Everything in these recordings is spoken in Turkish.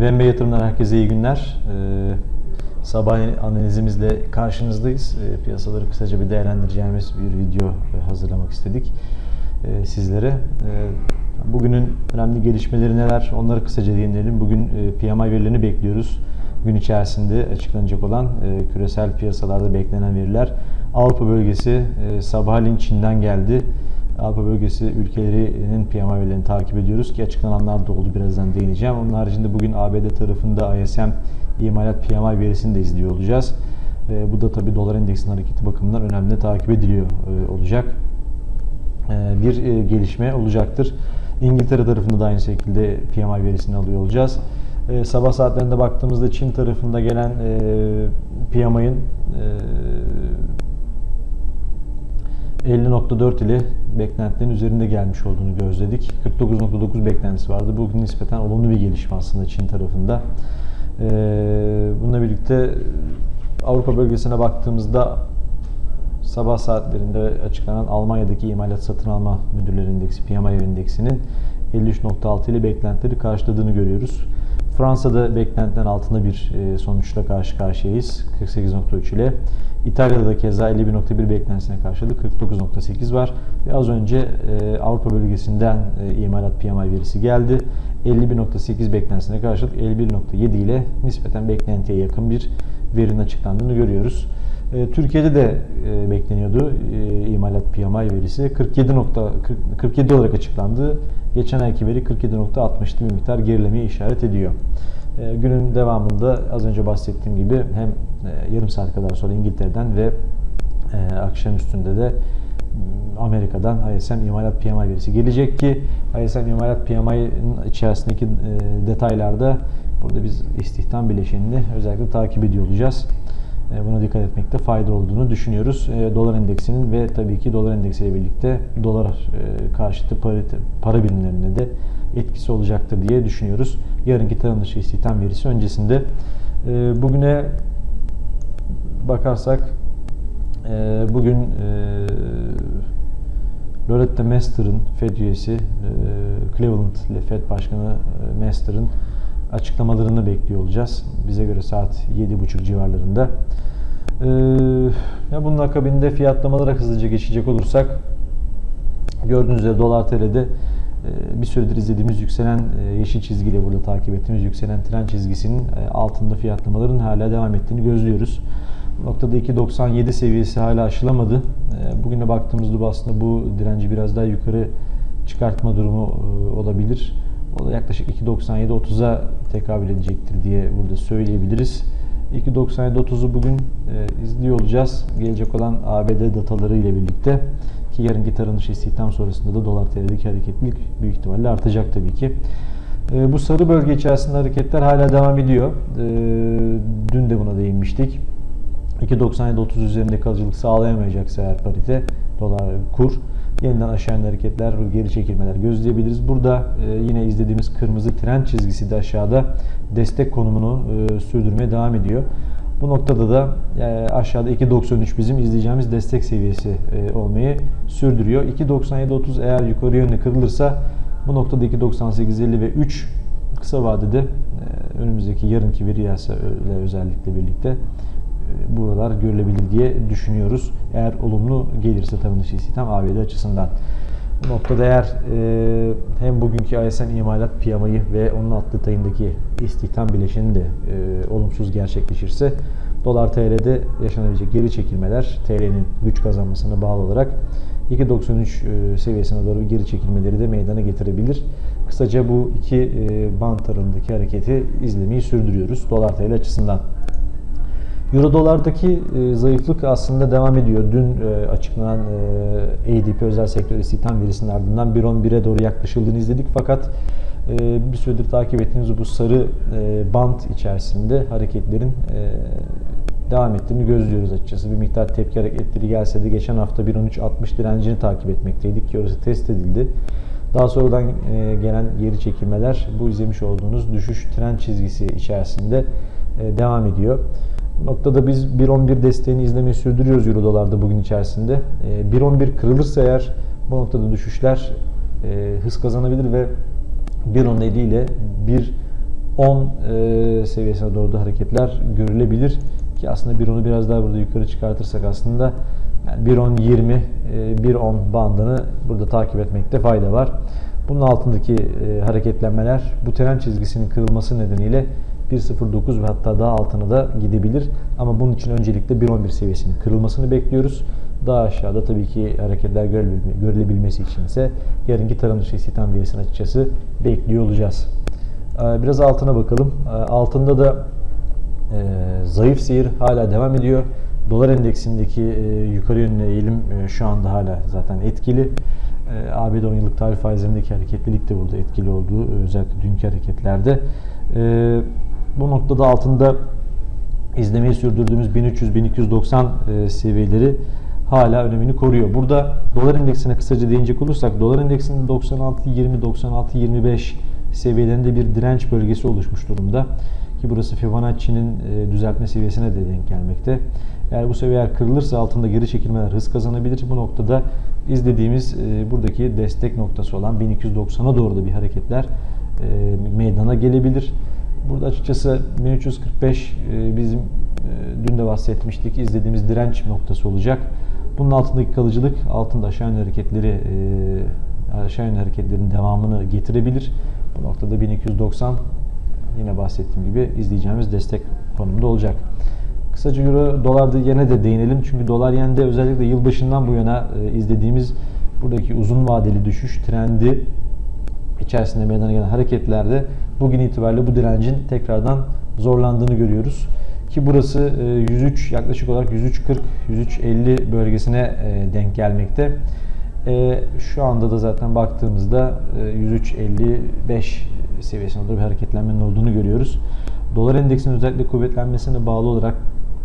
Vembe Yatırımlar herkese iyi günler. Ee, sabah analizimizle karşınızdayız. Ee, piyasaları kısaca bir değerlendireceğimiz bir video e, hazırlamak istedik e, sizlere. Ee, bugünün önemli gelişmeleri neler onları kısaca değinelim. Bugün e, PMI verilerini bekliyoruz. Gün içerisinde açıklanacak olan e, küresel piyasalarda beklenen veriler. Avrupa bölgesi e, sabahleyin Çin'den geldi. Avrupa bölgesi ülkelerinin PMI verilerini takip ediyoruz ki açıklananlar da oldu birazdan değineceğim. Onun haricinde bugün ABD tarafında ISM imalat PMI verisini de izliyor olacağız. E, bu da tabi dolar endeksinin hareketi bakımından önemli takip ediliyor e, olacak. E, bir e, gelişme olacaktır. İngiltere tarafında da aynı şekilde PMI verisini alıyor olacağız. E, sabah saatlerinde baktığımızda Çin tarafında gelen e, PMI'ın e, 50.4 ile beklentilerin üzerinde gelmiş olduğunu gözledik. 49.9 beklentisi vardı. Bugün nispeten olumlu bir gelişme aslında Çin tarafında. Ee, bununla birlikte Avrupa bölgesine baktığımızda sabah saatlerinde açıklanan Almanya'daki imalat satın alma müdürleri indeksi, PMI endeksinin 53.6 ile beklentileri karşıladığını görüyoruz. Fransa'da beklentilerin altında bir e, sonuçla karşı karşıyayız. 48.3 ile. İtalya'da da keza 51.1 beklentisine karşıladı. 49.8 var. Ve az önce e, Avrupa bölgesinden e, imalat PMI verisi geldi. 51.8 beklentisine karşılık 51.7 ile nispeten beklentiye yakın bir verinin açıklandığını görüyoruz. Türkiye'de de bekleniyordu imalat PMI verisi. 47. 47 olarak açıklandı. Geçen ayki veri 47.60'lı bir miktar gerilemeye işaret ediyor. Günün devamında az önce bahsettiğim gibi hem yarım saat kadar sonra İngiltere'den ve akşam üstünde de Amerika'dan ISM imalat PMI verisi gelecek ki ISM imalat PMI'nin içerisindeki detaylarda burada biz istihdam bileşenini özellikle takip ediyor olacağız. Buna dikkat etmekte fayda olduğunu düşünüyoruz. Dolar endeksinin ve tabii ki dolar endeksiyle birlikte dolar karşıtı para birimlerine de etkisi olacaktır diye düşünüyoruz. Yarınki tarım dışı istihdam verisi öncesinde. Bugüne bakarsak bugün Loretta Mester'ın Fed üyesi Cleveland Fed Başkanı Mester'ın açıklamalarını bekliyor olacağız. Bize göre saat 7.30 civarlarında. Ya bunun akabinde fiyatlamalara hızlıca geçecek olursak gördüğünüz üzere dolar TL'de bir süredir izlediğimiz yükselen yeşil çizgiyle burada takip ettiğimiz yükselen trend çizgisinin altında fiyatlamaların hala devam ettiğini gözlüyoruz. Bu noktada 2.97 seviyesi hala aşılamadı. Bugüne baktığımızda bu aslında bu direnci biraz daha yukarı çıkartma durumu olabilir. O da yaklaşık 2.97-30'a tekabül edecektir diye burada söyleyebiliriz. 2.97-30'u bugün e, izliyor olacağız. Gelecek olan ABD dataları ile birlikte ki yarınki tarım dışı istihdam sonrasında da dolar TL'deki hareketlilik büyük ihtimalle artacak tabii ki. E, bu sarı bölge içerisinde hareketler hala devam ediyor. E, dün de buna değinmiştik. 2.97-30 üzerinde kalıcılık sağlayamayacaksa eğer parite dolar kur yeniden aşağı hareketler, geri çekilmeler gözleyebiliriz. Burada e, yine izlediğimiz kırmızı trend çizgisi de aşağıda destek konumunu e, sürdürmeye devam ediyor. Bu noktada da e, aşağıda 2.93 bizim izleyeceğimiz destek seviyesi e, olmayı sürdürüyor. 2.97.30 eğer yukarı yönlü kırılırsa bu noktada 2.98.50 ve 3 kısa vadede e, önümüzdeki yarınki veri özellikle birlikte buralar görülebilir diye düşünüyoruz. Eğer olumlu gelirse tarım dışı istihdam ABD açısından. Bu noktada eğer e, hem bugünkü ISM imalat PMI'yi ve onun alt detayındaki istihdam bileşeni de e, olumsuz gerçekleşirse dolar TL'de yaşanabilecek geri çekilmeler TL'nin güç kazanmasına bağlı olarak 2.93 e, seviyesine doğru geri çekilmeleri de meydana getirebilir. Kısaca bu iki e, bant aralığındaki hareketi izlemeyi sürdürüyoruz dolar TL açısından. Euro dolardaki e, zayıflık aslında devam ediyor. Dün e, açıklanan e, ADP özel sektör istihdam verisinin ardından 1.11'e doğru yaklaşıldığını izledik. Fakat bir süredir takip ettiğimiz bu sarı e, bant içerisinde hareketlerin devam ettiğini gözlüyoruz açıkçası. Bir miktar tepki hareketleri gelse de geçen hafta 1.13.60 direncini takip etmekteydik ki orası test edildi. Daha sonradan gelen geri çekilmeler bu izlemiş olduğunuz düşüş trend çizgisi içerisinde devam ediyor. Noktada biz 1.11 desteğini izlemeyi sürdürüyoruz Euro dolarda bugün içerisinde. 1.11 kırılırsa eğer bu noktada düşüşler hız kazanabilir ve 1.17 ile 1.10 e, seviyesine doğru da hareketler görülebilir. Ki aslında 1.10'u biraz daha burada yukarı çıkartırsak aslında yani 1.10-20, e, 1.10 bandını burada takip etmekte fayda var. Bunun altındaki e, hareketlenmeler bu tren çizgisinin kırılması nedeniyle 1.09 ve hatta daha altına da gidebilir. Ama bunun için öncelikle 1.11 seviyesinin kırılmasını bekliyoruz. Daha aşağıda tabii ki hareketler görülebilme- görülebilmesi için ise yarınki tarım dışı istihdam verisini açıkçası bekliyor olacağız. Ee, Biraz altına bakalım. Ee, Altında da e, zayıf seyir hala devam ediyor. Dolar endeksindeki e, yukarı yönlü eğilim e, şu anda hala zaten etkili. E, ABD 10 yıllık tarih faizlerindeki hareketlilik de burada etkili olduğu özellikle dünkü hareketlerde. Bu noktada altında izlemeyi sürdürdüğümüz 1300-1290 e, seviyeleri hala önemini koruyor. Burada dolar endeksine kısaca değinecek olursak dolar endeksinde 96-20-96-25 seviyelerinde bir direnç bölgesi oluşmuş durumda. Ki burası Fibonacci'nin e, düzeltme seviyesine de denk gelmekte. Eğer bu seviyeler kırılırsa altında geri çekilmeler hız kazanabilir. Bu noktada izlediğimiz e, buradaki destek noktası olan 1290'a doğru da bir hareketler e, meydana gelebilir. Burada açıkçası 1345 e, bizim e, dün de bahsetmiştik izlediğimiz direnç noktası olacak. Bunun altındaki kalıcılık altında aşağı yönlü hareketleri e, aşağı yönlü hareketlerin devamını getirebilir. Bu noktada 1290 yine bahsettiğim gibi izleyeceğimiz destek konumunda olacak. Kısaca Euro dolarda yine de değinelim. Çünkü dolar yende özellikle yılbaşından bu yana izlediğimiz buradaki uzun vadeli düşüş trendi içerisinde meydana gelen hareketlerde bugün itibariyle bu direncin tekrardan zorlandığını görüyoruz. Ki burası e, 103 yaklaşık olarak 103.40 103.50 bölgesine e, denk gelmekte. E, Şu anda da zaten baktığımızda e, 103.55 seviyesinde bir hareketlenmenin olduğunu görüyoruz. Dolar endeksinin özellikle kuvvetlenmesine bağlı olarak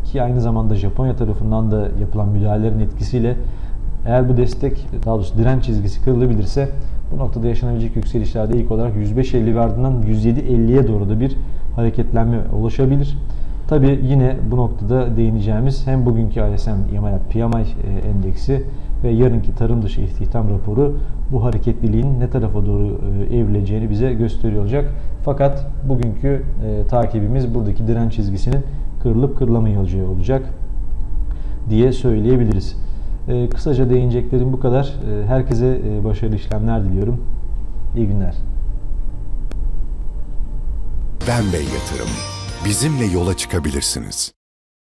ki aynı zamanda Japonya tarafından da yapılan müdahalelerin etkisiyle eğer bu destek daha doğrusu direnç çizgisi kırılabilirse bu noktada yaşanabilecek yükselişlerde ilk olarak 105.50 ve ardından 107.50'ye doğru da bir hareketlenme ulaşabilir. Tabi yine bu noktada değineceğimiz hem bugünkü ISM imalat PMI e, endeksi ve yarınki tarım dışı istihdam raporu bu hareketliliğin ne tarafa doğru e, evrileceğini bize gösteriyor olacak. Fakat bugünkü e, takibimiz buradaki direnç çizgisinin kırılıp kırılamayacağı olacak diye söyleyebiliriz. E, kısaca değineceklerim bu kadar. E, herkese e, başarılı işlemler diliyorum. İyi günler. Benbey Yatırım. Bizimle yola çıkabilirsiniz.